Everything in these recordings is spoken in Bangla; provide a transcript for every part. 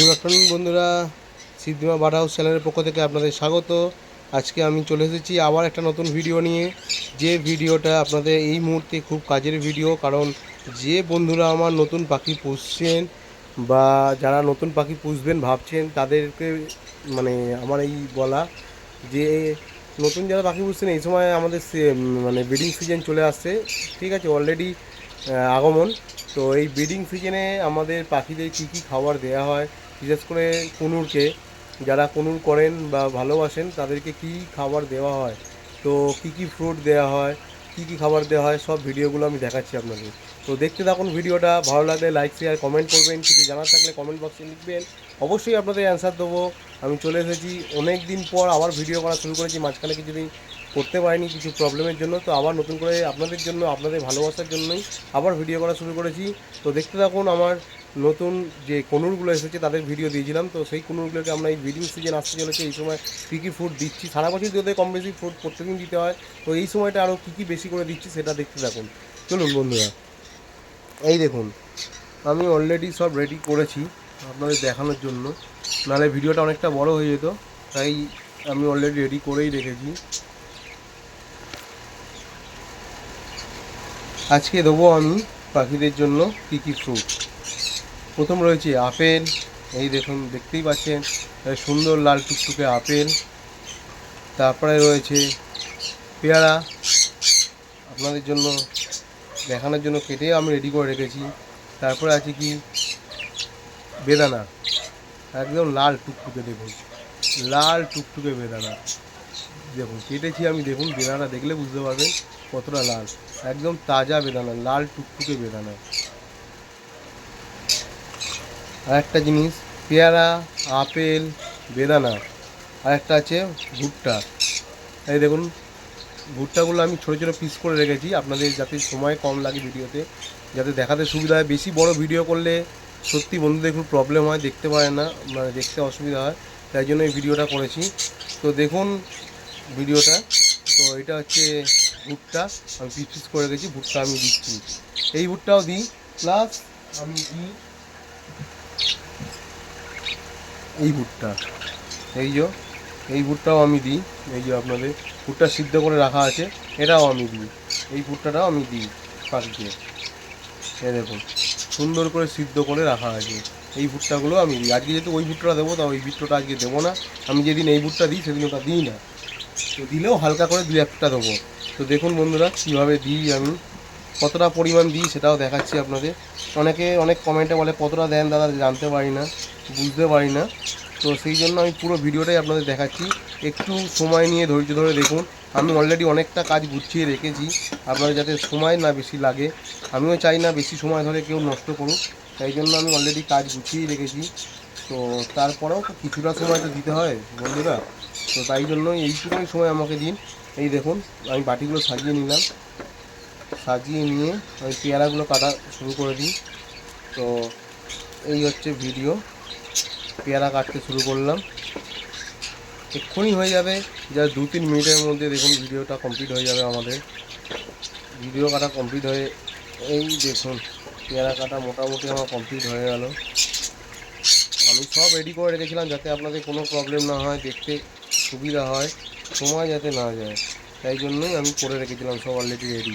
গুড আফটারনুন বন্ধুরা। সিদ্ধিমা বার্ড হাউস চ্যানেলের পক্ষ থেকে আপনাদের স্বাগত। আজকে আমি চলে এসেছি আবার একটা নতুন ভিডিও নিয়ে। যে ভিডিওটা আপনাদের এই মুহূর্তে খুব কাজের ভিডিও কারণ যে বন্ধুরা আমার নতুন পাখি পুষছেন বা যারা নতুন পাখি পুষবেন ভাবছেন, তাদেরকে মানে আমার এই বলা যে নতুন যারা পাখি পুষছেন, এই সময় আমাদের মানে ব্রিডিং সিজন চলে আসছে। ঠিক আছে অলরেডি আগমন। তো এই ব্রিডিং সিজনে আমাদের পাখিদের কী কী খাবার দেওয়া হয় বিশেষ করে কুনুরকে, যারা কুনুর করেন বা ভালোবাসেন, তাদেরকে কী খাবার দেওয়া হয়? তো কী কী ফ্রুট দেওয়া হয়? কী কী খাবার দেওয়া হয়? সব ভিডিওগুলো আমি দেখাচ্ছি আপনাদের। তো দেখতে থাকুন ভিডিওটা, ভালো লাগলে লাইক শেয়ার কমেন্ট করবেন। কিছু জানার থাকলে কমেন্ট বক্সে লিখবেন। অবশ্যই আপনাদের অ্যান্সার দেবো। আমি চলে এসেছি। অনেক দিন পর আবার ভিডিও করা শুরু করেছি। মাঝখানে কিছুদিন করতে পারিনি, কিছু প্রবলেমের জন্য। তো আবার নতুন করে আপনাদের জন্য, আপনাদের ভালোবাসার জন্যই আবার ভিডিও করা শুরু করেছি। তো দেখতে থাকুন আমার নতুন যে কনুরগুলো এসেছে তাদের ভিডিও দিয়েছিলাম। তো সেই কনুরগুলোকে আমরা এই ব্রিডিং সিজন আসতে চলেছে, এই সময় কী কী ফুড দিচ্ছি? সারা বছর যদি কম বেশি ফুড প্রত্যেকদিন দিতে হয়। তো এই সময়টা আরও কী কী বেশি করে দিচ্ছি সেটা দেখতে থাকুন। চলুন বন্ধুরা, এই দেখুন, আমি অলরেডি সব রেডি করেছি আপনাদের দেখানোর জন্য। নাহলে ভিডিওটা অনেকটা বড় হয়ে যেত, তাই আমি অলরেডি রেডি করেই রেখেছি। আজকে দেবো আমি পাখিদের জন্য কী কী ফ্রুট প্রথম রয়েছে আপেল, এই দেখুন, দেখতেই পাচ্ছেন সুন্দর লাল টুকটুকে আপেল। তারপরে রয়েছে পেয়ারা, আপনাদের জন্য, দেখানোর জন্য কেটে আমি রেডি করে রেখেছি। তারপরে আছে কি? বেদানা, একদম লাল টুকটুকে দেখুন, লাল টুকটুকে বেদানা। দেখুন, কেটেছি আমি, দেখুন, বেদানা দেখলে বুঝতে পারবেন কতটা লাল, একদম তাজা বেদানা, লাল টুকটুকে বেদানা। আর একটা জিনিস, পেয়ারা, আপেল, বেদানা, আর একটা আছে ভুট্টা। এই দেখুন, ভুট্টাগুলো আমি ছোটো ছোটো পিস করে রেখেছি। আপনাদের যাতে সময় কম লাগে ভিডিওতে, যাতে দেখাতে সুবিধা হয়। বেশি বড় ভিডিও করলে সত্যি বন্ধুদের খুব প্রবলেম হয়, দেখতে পারে না মানে দেখতে অসুবিধা হয়। তাই জন্য এই ভিডিওটা করেছি। তো দেখুন ভিডিওটা। তো এটা হচ্ছে ভুট্টা। আমি পিস পিস করে রেখেছি, ভুট্টা আমি দিচ্ছি। এই ভুট্টাও দিই প্লাস আমি দিই এই ভুট্টা। এই যে, এই ভুট্টাও আমি দিই। এই যে আপনাদের, ভুট্টা সিদ্ধ করে রাখা আছে, এটাও আমি দিই। এই ভুট্টাটাও আমি দিই পাখিকে এ দেখুন, সুন্দর করে সিদ্ধ করে রাখা আছে। এই ভুট্টাগুলো আমি দিই। আজকে যেহেতু ওই ভুট্টা দেবো তা ওই ভুট্টাটা আজকে দেবো না। আমি যেদিন এই ভুট্টা দিই, সেদিন ওটা দিই না। তো দিলেও হালকা করে দু একটা দেবো। তো দেখুন বন্ধুরা, কীভাবে দিই আমি। কতটা পরিমাণ দিই সেটাও দেখাচ্ছি আপনাদের। অনেকে অনেক কমেন্টে বলে, কতটা দেন দাদা? জানতে পারি না, বুঝতে পারি না। তো সেই জন্য আমি পুরো ভিডিওটাই আপনাদের দেখাচ্ছি। একটু সময় নিয়ে ধৈর্য ধরে দেখুন। আমি অলরেডি অনেকটা কাজ গুছিয়ে রেখেছি। আপনাদের যাতে সময় না বেশি লাগে। আমিও চাই না বেশি সময় ধরে কেউ নষ্ট করুক। তাই জন্য আমি অলরেডি কাজ গুছিয়ে রেখেছি। তো তারপরেও কিছুটা সময় তো দিতে হয় বন্ধুরা। তো তাই জন্য এইটুকুনি সময় আমাকে দিন। এই দেখুন, আমি বাটিগুলো সাজিয়ে নিলাম। সাজিয়ে নিয়ে আমি পেয়ারাগুলো কাটা শুরু করে দিই। তো এই হচ্ছে ভিডিও। পেয়ারা কাটতে শুরু করলাম। এক্ষুনি হয়ে যাবে। যা দু তিন মিনিটের মধ্যে দেখুন ভিডিওটা কমপ্লিট হয়ে যাবে আমাদের। ভিডিও কাটা কমপ্লিট হয়ে এই দেখুন, পেয়ারা কাটা মোটামুটি আমার কমপ্লিট হয়ে গেল। আমি সব রেডি করে রেখেছিলাম যাতে আপনাদের কোনো প্রবলেম না হয়, দেখতে সুবিধা হয়, সময় যাতে না যায়। তাই জন্যই আমি করে রেখেছিলাম সব অলরেডি রেডি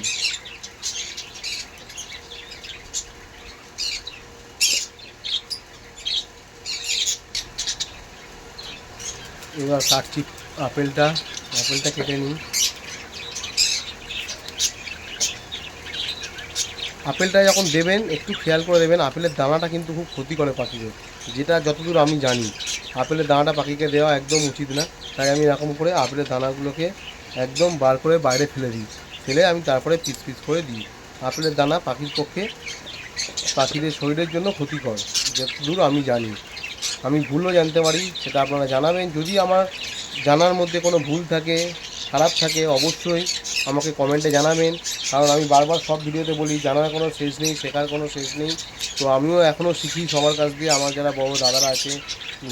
এবার কাটছি আপেলটা আপেলটা কেটে নিই। আপেলটা যখন দেবেন, একটু খেয়াল করে দেবেন, আপেলের দানাটা কিন্তু খুব ক্ষতি করে পাখিদের, যেটা যতদূর আমি জানি। আপেলের দানাটা পাখিকে দেওয়া একদম উচিত না, তাই আমি এরকম করে আপেলের দানাগুলোকে একদম বার করে বাইরে ফেলে দিই। ফেলে আমি তারপরে পিস পিস করে দিই। আপেলের দানা পাখির পক্ষে পাখিদের শরীরের জন্য ক্ষতিকর, যতদূর আমি জানি। আমি ভুলও জানতে পারি, সেটা আপনারা জানাবেন। যদি আমার জানার মধ্যে কোনো ভুল থাকে, খারাপ থাকে, অবশ্যই আমাকে কমেন্টে জানাবেন। কারণ আমি বারবার সব ভিডিওতে বলি, জানার কোনো শেষ নেই, শেখার কোনো শেষ নেই। তো আমিও এখনও শিখি সবার কাছ দিয়ে, আমার যারা বড় দাদারা আছে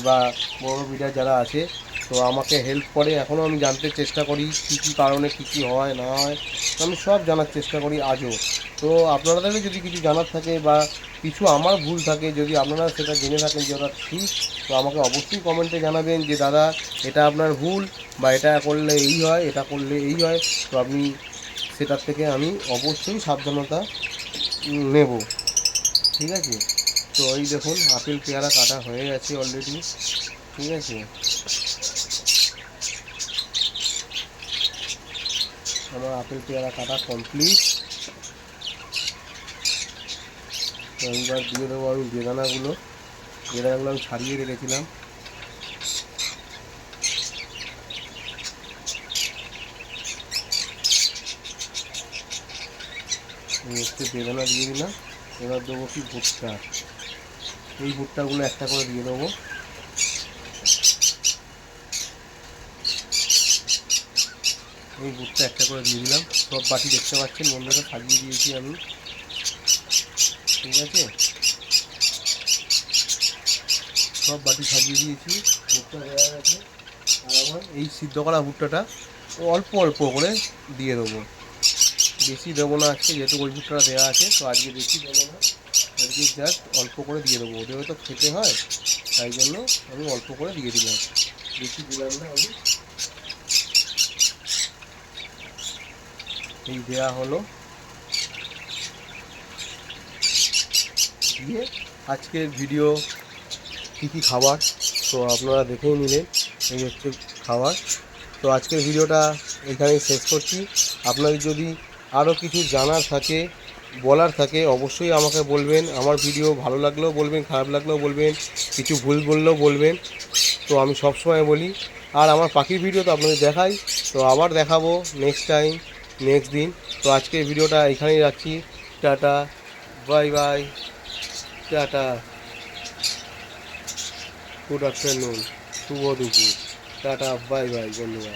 বা বড় বিডার যারা আছে, তো আমাকে হেল্প করে। এখনও আমি জানতে চেষ্টা করি, কী কী কারণে কী কী হয়, না হয়। আমি সব জানার চেষ্টা করি আজও। তো আপনাদেরও যদি কিছু জানার থাকে বা কিছু আমার ভুল থাকে, যদি আপনারা সেটা জেনে থাকেন যে ওটা ঠিক, তো আমাকে অবশ্যই কমেন্টে জানাবেন যে, দাদা, এটা আপনার ভুল বা এটা করলে এই হয়, এটা করলে এই হয়। তো আপনি সেটার থেকে আমি অবশ্যই সাবধানতা নেব। ঠিক আছে? তো এই দেখুন, আপেল পেয়ারা কাটা হয়ে গেছে অলরেডি ঠিক আছে? আমার আপেল পেয়ারা কাটা কমপ্লিট এইবার দিয়ে দেবো আমি বেদানাগুলো। বেদানাগুলো আমি ছাড়িয়ে রেখেছিলাম। হচ্ছে বেদানা দিয়ে দিলাম। এবার দেবো কি ভুট্টা। এই ভুট্টাগুলো একটা করে দিয়ে দেবো। এই ভুট্টা একটা করে দিয়ে দিলাম। সব বাটি দেখতে পাচ্ছেন, বন্ধুরা, সাজিয়ে দিয়েছি আমি। ঠিক আছে? সব বাটি সাজিয়ে দিয়েছি, ভুট্টা দেওয়া গেছে আর আমার এই সিদ্ধ করা ভুট্টাটা অল্প অল্প করে দিয়ে দেবো। বেশি দেবো না আজকে, যেহেতু ওই ভুট্টাটা দেওয়া আছে, তো আজকে বেশি দেবো না। আজকে জাস্ট অল্প করে দিয়ে দেবো। ওদেরও তো খেতে হয়, তাই জন্য আমি অল্প করে দিয়ে দিলাম। বেশি দিলাম না আমি। এই দেওয়া হলো দিয়ে আজকের ভিডিও কী কী খাবার? তো আপনারা দেখেই নিলেন এই হচ্ছে খাবার। তো আজকের ভিডিওটা এখানেই শেষ করছি। আপনাদের যদি আরও কিছু জানার থাকে, বলার থাকে, অবশ্যই আমাকে বলবেন। আমার ভিডিও ভালো লাগলেও বলবেন, খারাপ লাগলেও বলবেন, কিছু ভুল বললেও বলবেন। তো আমি সবসময় বলি। আর আমার পাখির ভিডিও তো আপনাদের দেখাই। তো আবার দেখাবো নেক্সট টাইম নেক্সট দিন। তো আজকের ভিডিওটা এখানেই রাখছি। Tata bye bye tata good afternoon শুভ দুপুর। টাটা বাই বাই বন্ধুরা